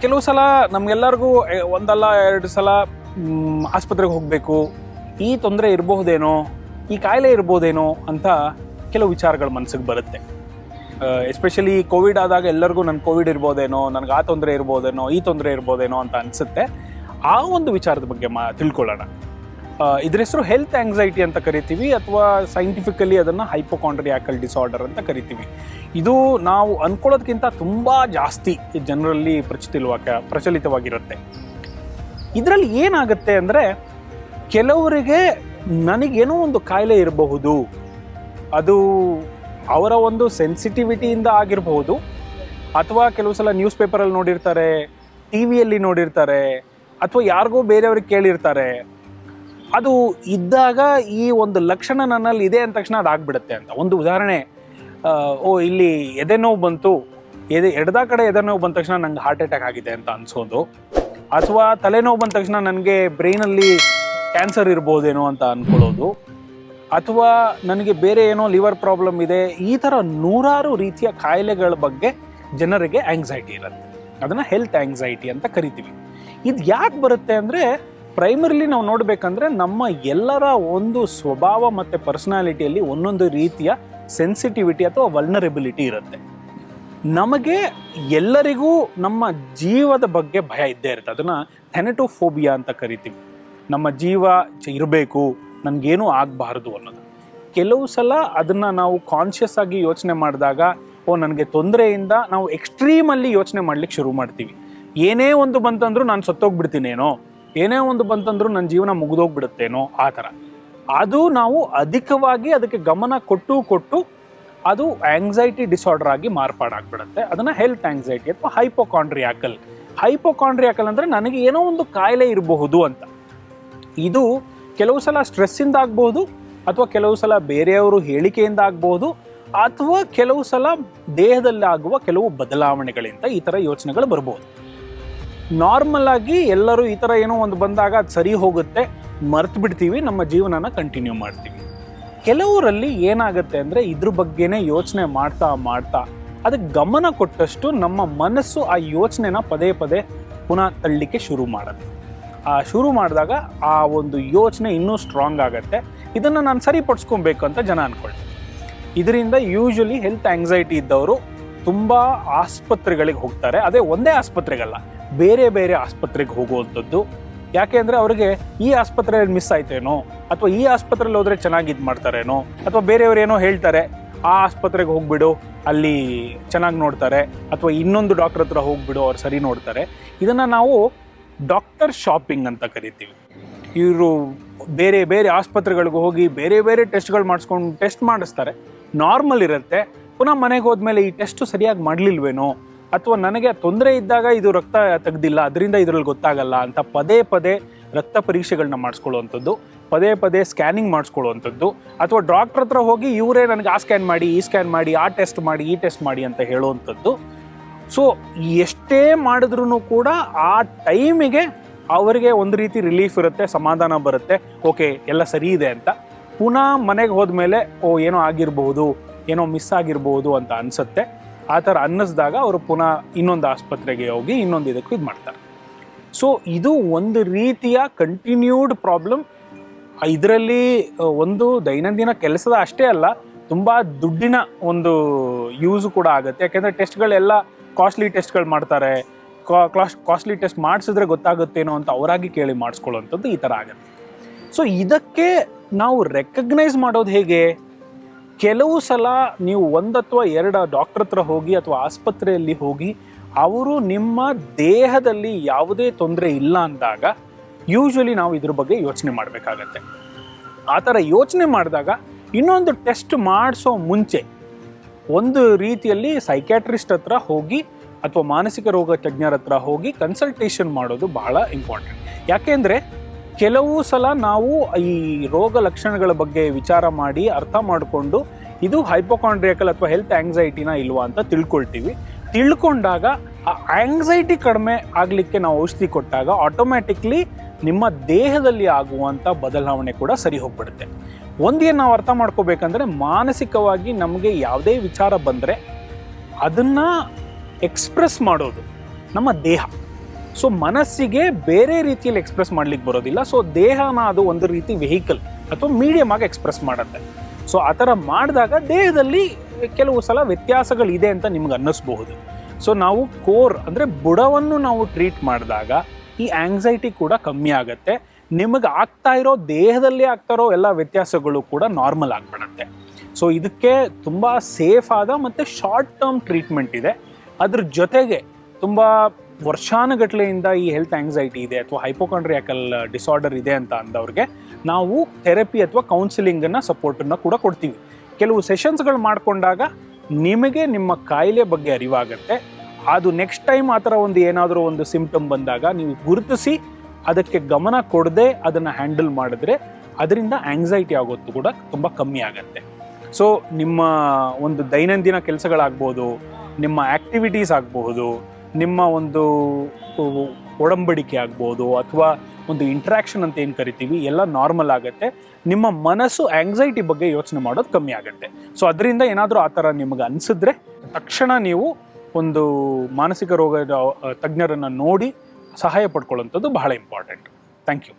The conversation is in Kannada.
ಕೆಲವು ಸಲ ನಮಗೆಲ್ಲರಿಗೂ ಒಂದಲ್ಲ ಎರಡು ಸಲ ಆಸ್ಪತ್ರೆಗೆ ಹೋಗಬೇಕು. ಈ ತೊಂದರೆ ಇರಬಹುದೇನೋ, ಈ ಕಾಯಿಲೆ ಇರ್ಬೋದೇನೋ ಅಂತ ಕೆಲವು ವಿಚಾರಗಳು ಮನಸ್ಸಿಗೆ ಬರುತ್ತೆ. ಎಸ್ಪೆಷಲಿ ಕೋವಿಡ್ ಆದಾಗ ಎಲ್ಲರಿಗೂ ನನ್ನ ಕೋವಿಡ್ ಇರ್ಬೋದೇನೋ, ನನಗೆ ಆ ತೊಂದರೆ ಇರ್ಬೋದೇನೋ, ಈ ತೊಂದರೆ ಇರ್ಬೋದೇನೋ ಅಂತ ಅನಿಸುತ್ತೆ. ಆ ಒಂದು ವಿಚಾರದ ಬಗ್ಗೆ ಮಾ, ತಿಳ್ಕೊಳ್ಳೋಣ. ಇದ್ರ ಹೆಸರು ಹೆಲ್ತ್ ಆಂಗ್ಸೈಟಿ ಅಂತ ಕರಿತೀವಿ ಅಥವಾ ಸೈಂಟಿಫಿಕಲಿ ಅದನ್ನು ಹೈಪೋಕಾಂಡ್ರಿಯಾಕಲ್ ಡಿಸಾರ್ಡರ್ ಅಂತ ಕರಿತೀವಿ. ಇದು ನಾವು ಅನ್ಕೊಳ್ಳೋದಕ್ಕಿಂತ ತುಂಬ ಜಾಸ್ತಿ ಜನರಲ್ಲಿ ಪ್ರಚಲಿತವಾಗ ಪ್ರಚಲಿತವಾಗಿರುತ್ತೆ. ಇದರಲ್ಲಿ ಏನಾಗುತ್ತೆ ಅಂದರೆ ಕೆಲವರಿಗೆ ನನಗೇನೋ ಒಂದು ಕಾಯಿಲೆ ಇರಬಹುದು. ಅದು ಅವರ ಒಂದು ಸೆನ್ಸಿಟಿವಿಟಿಯಿಂದ ಆಗಿರಬಹುದು. ಅಥವಾ ಕೆಲವು ಸಲ ನ್ಯೂಸ್ ಪೇಪರಲ್ಲಿ ನೋಡಿರ್ತಾರೆ ಟಿ ವಿಯಲ್ಲಿ ನೋಡಿರ್ತಾರೆ, ಅಥವಾ ಯಾರಿಗೋ ಬೇರೆಯವ್ರಿಗೆ ಕೇಳಿರ್ತಾರೆ. ಅದು ಇದ್ದಾಗ ಈ ಒಂದು ಲಕ್ಷಣ ನನ್ನಲ್ಲಿ ಇದೆ ಅಂದ ತಕ್ಷಣ ಅದು ಆಗ್ಬಿಡುತ್ತೆ ಅಂತ. ಒಂದು ಉದಾಹರಣೆ ಓ, ಇಲ್ಲಿ ಎದೆ ನೋವು ಬಂತು, ಎದೆ ಎಡದ ಕಡೆ ಎದೆ ನೋವು ಬಂದ ತಕ್ಷಣ ನಂಗೆ ಹಾರ್ಟ್ ಅಟ್ಯಾಕ್ ಆಗಿದೆ ಅಂತ ಅನ್ಸೋದು ಅಥವಾ ತಲೆನೋವು ಬಂದ ತಕ್ಷಣ ನನಗೆ ಬ್ರೈನಲ್ಲಿ ಕ್ಯಾನ್ಸರ್ ಇರ್ಬೋದೇನೋ ಅಂತ ಅನ್ಕೊಳ್ಳೋದು, ಅಥವಾ ನನಗೆ ಬೇರೆ ಏನೋ ಲಿವರ್ ಪ್ರಾಬ್ಲಮ್ ಇದೆ, ಈ ಥರ ನೂರಾರು ರೀತಿಯ ಕಾಯಿಲೆಗಳ ಬಗ್ಗೆ ಜನರಿಗೆ ಆಂಗ್ಸೈಟಿ ಇರುತ್ತೆ. ಅದನ್ನು ಹೆಲ್ತ್ ಆಂಗ್ಸೈಟಿ ಅಂತ ಕರಿತೀವಿ. ಇದು ಯಾಕೆ ಬರುತ್ತೆ ಅಂದರೆ ಪ್ರೈಮರಿಲಿ ನಾವು ನೋಡಬೇಕಂದ್ರೆ ನಮ್ಮ ಎಲ್ಲರ ಒಂದು ಸ್ವಭಾವ ಮತ್ತು ಪರ್ಸನಾಲಿಟಿಯಲ್ಲಿ ಒಂದೊಂದು ರೀತಿಯ ಸೆನ್ಸಿಟಿವಿಟಿ ಅಥವಾ ವಲ್ನರೆಬಿಲಿಟಿ ಇರುತ್ತೆ. ನಮಗೆ ಎಲ್ಲರಿಗೂ ನಮ್ಮ ಜೀವದ ಬಗ್ಗೆ ಭಯ ಇದ್ದೇ ಇರುತ್ತೆ. ಅದನ್ನು ಥೆನೆಟೋಫೋಬಿಯಾ ಅಂತ ಕರಿತೀವಿ. ನಮ್ಮ ಜೀವ ಇರಬೇಕು, ನನಗೇನೂ ಆಗಬಾರ್ದು ಅನ್ನೋದು. ಕೆಲವು ಸಲ ಅದನ್ನು ನಾವು ಕಾನ್ಷಿಯಸ್ ಆಗಿ ಯೋಚನೆ ಮಾಡಿದಾಗ, ಓ, ನನಗೆ ತೊಂದರೆಯಿಂದ ನಾವು ಎಕ್ಸ್ಟ್ರೀಮಲ್ಲಿ ಯೋಚನೆ ಮಾಡ್ಲಿಕ್ಕೆ ಶುರು ಮಾಡ್ತೀವಿ. ಏನೇ ಒಂದು ಬಂತಂದ್ರೂ ನಾನು ಸತ್ತೋಗ್ಬಿಡ್ತೀನೇನೋ ಏನೇ ಒಂದು ಬಂತಂದ್ರೂ ನನ್ನ ಜೀವನ ಮುಗಿದೋಗ್ಬಿಡುತ್ತೇನೋ ಆ ಥರ. ಅದು ನಾವು ಅಧಿಕವಾಗಿ ಅದಕ್ಕೆ ಗಮನ ಕೊಟ್ಟು ಕೊಟ್ಟು ಅದು ಆಂಗ್ಸೈಟಿ ಡಿಸಾರ್ಡರ್ ಆಗಿ ಮಾರ್ಪಾಡಾಗ್ಬಿಡುತ್ತೆ. ಅದನ್ನು ಹೆಲ್ತ್ ಆಂಗ್ಸೈಟಿ ಅಥವಾ ಹೈಪೋಕಾಂಡ್ರಿಯಾಕಲ್ ಹೈಪೋಕಾಂಡ್ರಿಯಾಕಲ್ ಅಂದರೆ ನನಗೆ ಏನೋ ಒಂದು ಕಾಯಿಲೆ ಇರಬಹುದು ಅಂತ. ಇದು ಕೆಲವು ಸಲ ಸ್ಟ್ರೆಸ್ಸಿಂದ ಆಗ್ಬೋದು ಅಥವಾ ಕೆಲವು ಸಲ ಬೇರೆಯವರು ಹೇಳಿಕೆಯಿಂದ ಆಗ್ಬೋದು ಅಥವಾ ಕೆಲವು ಸಲ ದೇಹದಲ್ಲಾಗುವ ಕೆಲವು ಬದಲಾವಣೆಗಳಿಂದ ಈ ಥರ ಯೋಚನೆಗಳು ಬರ್ಬೋದು ನಾರ್ಮಲ್ ಆಗಿ ಎಲ್ಲರೂ ಈ ಥರ ಏನೋ ಒಂದು ಬಂದಾಗ ಅದು ಸರಿ ಹೋಗುತ್ತೆ, ಮರ್ತು ಬಿಡ್ತೀವಿ, ನಮ್ಮ ಜೀವನನ ಕಂಟಿನ್ಯೂ ಮಾಡ್ತೀವಿ. ಕೆಲವರಲ್ಲಿ ಏನಾಗುತ್ತೆ ಅಂದರೆ ಇದ್ರ ಬಗ್ಗೆನೇ ಯೋಚನೆ ಮಾಡ್ತಾ ಮಾಡ್ತಾ ಅದಕ್ಕೆ ಗಮನ ಕೊಟ್ಟಷ್ಟು ನಮ್ಮ ಮನಸ್ಸು ಆ ಯೋಚನೆನ ಪದೇ ಪದೇ ಪುನಃ ತಳ್ಳಲಿಕ್ಕೆ ಶುರು ಮಾಡುತ್ತೆ. ಆ ಶುರು ಮಾಡಿದಾಗ ಆ ಒಂದು ಯೋಚನೆ ಇನ್ನೂ ಸ್ಟ್ರಾಂಗ್ ಆಗುತ್ತೆ. ಇದನ್ನು ನಾನು ಸರಿಪಡಿಸ್ಕೊಬೇಕು ಅಂತ ಜನ ಅಂದ್ಕೊಳ್ತೀನಿ ಇದರಿಂದ ಯೂಶಲಿ ಹೆಲ್ತ್ ಆಂಗ್ಸೈಟಿ ಇದ್ದವರು ತುಂಬ ಆಸ್ಪತ್ರೆಗಳಿಗೆ ಹೋಗ್ತಾರೆ. ಅದೇ ಒಂದೇ ಆಸ್ಪತ್ರೆಗಲ್ಲ ಬೇರೆ ಬೇರೆ ಆಸ್ಪತ್ರೆಗೆ ಹೋಗುವಂಥದ್ದು. ಯಾಕೆ ಅಂದರೆ ಅವರಿಗೆ ಈ ಆಸ್ಪತ್ರೆಯಲ್ಲಿ ಮಿಸ್ ಆಯ್ತೇನೋ, ಅಥವಾ ಈ ಆಸ್ಪತ್ರೆಯಲ್ಲಿ ಹೋದರೆ ಚೆನ್ನಾಗಿ ಇದು ಮಾಡ್ತಾರೇನೋ, ಅಥವಾ ಬೇರೆಯವ್ರು ಏನೋ ಹೇಳ್ತಾರೆ, ಆ ಆಸ್ಪತ್ರೆಗೆ ಹೋಗ್ಬಿಡು, ಅಲ್ಲಿ ಚೆನ್ನಾಗಿ ನೋಡ್ತಾರೆ, ಅಥವಾ ಇನ್ನೊಂದು ಡಾಕ್ಟರ್ ಹತ್ರ ಹೋಗ್ಬಿಡು, ಅವ್ರು ಸರಿ ನೋಡ್ತಾರೆ. ಇದನ್ನು ನಾವು ಡಾಕ್ಟರ್ ಶಾಪಿಂಗ್ ಅಂತ ಕರಿತೀವಿ. ಇವರು ಬೇರೆ ಬೇರೆ ಆಸ್ಪತ್ರೆಗಳಿಗೆ ಹೋಗಿ ಬೇರೆ ಬೇರೆ ಟೆಸ್ಟ್ಗಳು ಮಾಡಿಸ್ಕೊಂಡು ಟೆಸ್ಟ್ ಮಾಡಿಸ್ತಾರೆ. ನಾರ್ಮಲ್ ಇರುತ್ತೆ, ಪುನಃ ಮನೆಗೆ ಹೋದ್ಮೇಲೆ ಈ ಟೆಸ್ಟು ಸರಿಯಾಗಿ ಮಾಡಲಿಲ್ವೇನೋ ಅಥವಾ ನನಗೆ ತೊಂದರೆ ಇದ್ದಾಗ ಇದು ರಕ್ತ ತೆಗ್ದಿಲ್ಲ, ಅದರಿಂದ ಇದರಲ್ಲಿ ಗೊತ್ತಾಗಲ್ಲ ಅಂತ ಪದೇ ಪದೇ ರಕ್ತ ಪರೀಕ್ಷೆಗಳನ್ನ ಮಾಡಿಸ್ಕೊಳ್ಳುವಂಥದ್ದು, ಪದೇ ಪದೇ ಸ್ಕ್ಯಾನಿಂಗ್ ಮಾಡಿಸ್ಕೊಳ್ಳುವಂಥದ್ದು, ಅಥವಾ ಡಾಕ್ಟ್ರ್ ಹತ್ರ ಹೋಗಿ ಇವರೇ ನನಗೆ ಆ ಸ್ಕ್ಯಾನ್ ಮಾಡಿ, ಈ ಸ್ಕ್ಯಾನ್ ಮಾಡಿ, ಆ ಟೆಸ್ಟ್ ಮಾಡಿ, ಈ ಟೆಸ್ಟ್ ಮಾಡಿ ಅಂತ ಹೇಳುವಂಥದ್ದು. ಸೊ, ಎಷ್ಟೇ ಮಾಡಿದ್ರೂ ಕೂಡ ಆ ಟೈಮಿಗೆ ಅವರಿಗೆ ಒಂದು ರೀತಿ ರಿಲೀಫ್ ಇರುತ್ತೆ, ಸಮಾಧಾನ ಬರುತ್ತೆ, ಓಕೆ, ಎಲ್ಲ ಸರಿ ಇದೆ ಅಂತ. ಪುನಃ ಮನೆಗೆ ಹೋದ್ಮೇಲೆ, ಓ, ಏನೋ ಆಗಿರ್ಬೋದು, ಏನೋ ಮಿಸ್ ಆಗಿರ್ಬೋದು ಅಂತ ಅನಿಸುತ್ತೆ. ಆ ಥರ ಅನ್ನಿಸ್ದಾಗ ಅವರು ಪುನಃ ಇನ್ನೊಂದು ಆಸ್ಪತ್ರೆಗೆ ಹೋಗಿ ಇನ್ನೊಂದು ಇದಕ್ಕೂ ಇದು ಮಾಡ್ತಾರೆ. ಸೊ ಇದು ಒಂದು ರೀತಿಯ ಕಂಟಿನ್ಯೂಡ್ ಪ್ರಾಬ್ಲಮ್ ಇದರಲ್ಲಿ ಒಂದು ದೈನಂದಿನ ಕೆಲಸದ ಅಷ್ಟೇ ಅಲ್ಲ, ತುಂಬ ದುಡ್ಡಿನ ಒಂದು ಯೂಸ್ ಕೂಡ ಆಗುತ್ತೆ. ಯಾಕೆಂದರೆ ಟೆಸ್ಟ್ಗಳೆಲ್ಲ ಕಾಸ್ಟ್ಲಿ ಟೆಸ್ಟ್ಗಳು ಮಾಡ್ತಾರೆ. ಕಾಸ್ ಕಾಸ್ಟ್ಲಿ ಟೆಸ್ಟ್ ಮಾಡಿಸಿದ್ರೆ ಗೊತ್ತಾಗುತ್ತೇನೋ ಅಂತ ಅವರಾಗಿ ಕೇಳಿ ಮಾಡಿಸ್ಕೊಳ್ಳೋವಂಥದ್ದು ಈ ಥರ ಆಗುತ್ತೆ. ಸೊ ಇದಕ್ಕೆ ನಾವು ರೆಕಗ್ನೈಸ್ ಮಾಡೋದು ಹೇಗೆ? ಕೆಲವು ಸಲ ನೀವು ಒಂದು ಅಥವಾ ಎರಡು ಡಾಕ್ಟರ್ ಹತ್ರ ಹೋಗಿ ಅಥವಾ ಆಸ್ಪತ್ರೆಯಲ್ಲಿ ಹೋಗಿ, ಅವರು ನಿಮ್ಮ ದೇಹದಲ್ಲಿ ಯಾವುದೇ ತೊಂದರೆ ಇಲ್ಲ ಅಂದಾಗ ಯೂಶ್ವಲಿ ನಾವು ಇದ್ರ ಬಗ್ಗೆ ಯೋಚನೆ ಮಾಡಬೇಕಾಗತ್ತೆ. ಆ ಥರ ಯೋಚನೆ ಮಾಡಿದಾಗ ಇನ್ನೊಂದು ಟೆಸ್ಟ್ ಮಾಡಿಸೋ ಮುಂಚೆ, ಒಂದು ರೀತಿಯಲ್ಲಿ ಸೈಕ್ಯಾಟ್ರಿಸ್ಟ್ ಹತ್ರ ಹೋಗಿ ಅಥವಾ ಮಾನಸಿಕ ರೋಗ ತಜ್ಞರ ಹತ್ರ ಹೋಗಿ ಕನ್ಸಲ್ಟೇಷನ್ ಮಾಡೋದು ಬಹಳ ಇಂಪಾರ್ಟೆಂಟ್ ಯಾಕೆಂದರೆ ಕೆಲವು ಸಲ ನಾವು ಈ ರೋಗ ಲಕ್ಷಣಗಳ ಬಗ್ಗೆ ವಿಚಾರ ಮಾಡಿ ಅರ್ಥ ಮಾಡಿಕೊಂಡು ಇದು ಹೈಪೋಕಾಂಡ್ರಿಯಕಲ್ ಅಥವಾ ಹೆಲ್ತ್ ಆಂಗ್ಸೈಟಿನ ಇಲ್ವಾ ಅಂತ ತಿಳ್ಕೊಳ್ತೀವಿ. ತಿಳ್ಕೊಂಡಾಗ ಆ ಆಂಗ್ಸೈಟಿ ಕಡಿಮೆ ಆಗಲಿಕ್ಕೆ ನಾವು ಔಷಧಿ ಕೊಟ್ಟಾಗ ಆಟೋಮ್ಯಾಟಿಕ್ಲಿ ನಿಮ್ಮ ದೇಹದಲ್ಲಿ ಆಗುವಂಥ ಬದಲಾವಣೆ ಕೂಡ ಸರಿ ಹೋಗ್ಬಿಡುತ್ತೆ. ಒಂದೇನು ನಾವು ಅರ್ಥ ಮಾಡ್ಕೋಬೇಕಂದ್ರೆ ಮಾನಸಿಕವಾಗಿ ನಮಗೆ ಯಾವುದೇ ವಿಚಾರ ಬಂದರೆ ಅದನ್ನು ಎಕ್ಸ್ಪ್ರೆಸ್ ಮಾಡೋದು ನಮ್ಮ ದೇಹ. ಸೊ ಮನಸ್ಸಿಗೆ ಬೇರೆ ರೀತಿಯಲ್ಲಿ ಎಕ್ಸ್ಪ್ರೆಸ್ ಮಾಡ್ಲಿಕ್ಕೆ ಬರೋದಿಲ್ಲ. ಸೊ ದೇಹನ ಅದು ಒಂದು ರೀತಿ ವೆಹಿಕಲ್ ಅಥವಾ ಮೀಡಿಯಮ್ ಆಗಿ ಎಕ್ಸ್ಪ್ರೆಸ್ ಮಾಡುತ್ತೆ. ಸೊ ಆ ಥರ ಮಾಡಿದಾಗ ದೇಹದಲ್ಲಿ ಕೆಲವು ಸಲ ವ್ಯತ್ಯಾಸಗಳಿದೆ ಅಂತ ನಿಮ್ಗೆ ಅನ್ನಿಸ್ಬಹುದು. ಸೊ ನಾವು ಕೋರ್ ಅಂದರೆ ಬುಡವನ್ನು ನಾವು ಟ್ರೀಟ್ ಮಾಡಿದಾಗ ಈ ಆಂಗ್ಸೈಟಿ ಕೂಡ ಕಮ್ಮಿ ಆಗುತ್ತೆ. ನಿಮಗೆ ಆಗ್ತಾ ಇರೋ ದೇಹದಲ್ಲಿ ಆಗ್ತಾ ಇರೋ ಎಲ್ಲ ವ್ಯತ್ಯಾಸಗಳು ಕೂಡ ನಾರ್ಮಲ್ ಆಗಿಬಿಡುತ್ತೆ. ಸೊ ಇದಕ್ಕೆ ತುಂಬ ಸೇಫ್ ಆದ ಮತ್ತು ಶಾರ್ಟ್ ಟರ್ಮ್ ಟ್ರೀಟ್ಮೆಂಟ್ ಇದೆ. ಅದ್ರ ಜೊತೆಗೆ ತುಂಬ ವರ್ಷಾನುಗಟ್ಲೆಯಿಂದ ಈ ಹೆಲ್ತ್ ಆಂಗ್ಸೈಟಿ ಇದೆ ಅಥವಾ ಹೈಪೋಕಾಂಡ್ರಿಯಾಕಲ್ ಡಿಸಾರ್ಡರ್ ಇದೆ ಅಂತ ಅಂದವ್ರಿಗೆ ನಾವು ಥೆರಪಿ ಅಥವಾ ಕೌನ್ಸಿಲಿಂಗನ್ನು ಸಪೋರ್ಟನ್ನು ಕೂಡ ಕೊಡ್ತೀವಿ. ಕೆಲವು ಸೆಷನ್ಸ್ಗಳು ಮಾಡಿಕೊಂಡಾಗ ನಿಮಗೆ ನಿಮ್ಮ ಕಾಯಿಲೆ ಬಗ್ಗೆ ಅರಿವಾಗುತ್ತೆ. ಅದು ನೆಕ್ಸ್ಟ್ ಟೈಮ್ ಆ ಥರ ಒಂದು ಏನಾದರೂ ಒಂದು ಸಿಂಪ್ಟಮ್ ಬಂದಾಗ ನೀವು ಗುರುತಿಸಿ ಅದಕ್ಕೆ ಗಮನ ಕೊಡದೆ ಅದನ್ನು ಹ್ಯಾಂಡಲ್ ಮಾಡಿದ್ರೆ ಅದರಿಂದ ಆಂಗ್ಸೈಟಿ ಆಗೋದು ಕೂಡ ತುಂಬ ಕಮ್ಮಿ ಆಗುತ್ತೆ. ಸೊ ನಿಮ್ಮ ಒಂದು ದೈನಂದಿನ ಕೆಲಸಗಳಾಗ್ಬೋದು, ನಿಮ್ಮ ಆ್ಯಕ್ಟಿವಿಟೀಸ್ ಆಗಬಹುದು ನಿಮ್ಮ ಒಂದು ಒಡಂಬಡಿಕೆ ಆಗ್ಬೋದು ಅಥವಾ ಒಂದು ಇಂಟ್ರಾಕ್ಷನ್ ಅಂತ ಏನು ಕರಿತೀವಿ, ಎಲ್ಲ ನಾರ್ಮಲ್ ಆಗುತ್ತೆ. ನಿಮ್ಮ ಮನಸ್ಸು ಆಂಗ್ಸೈಟಿ ಬಗ್ಗೆ ಯೋಚನೆ ಮಾಡೋದು ಕಮ್ಮಿ ಆಗುತ್ತೆ. ಸೊ ಅದರಿಂದ ಏನಾದರೂ ಆ ಥರ ನಿಮಗೆ ಅನಿಸಿದ್ರೆ, ತಕ್ಷಣ ನೀವು ಒಂದು ಮಾನಸಿಕ ರೋಗದ ತಜ್ಞರನ್ನು ನೋಡಿ ಸಹಾಯ ಪಡ್ಕೊಳ್ಳೋಂಥದ್ದು ಬಹಳ ಇಂಪಾರ್ಟೆಂಟ್ ಥ್ಯಾಂಕ್ ಯು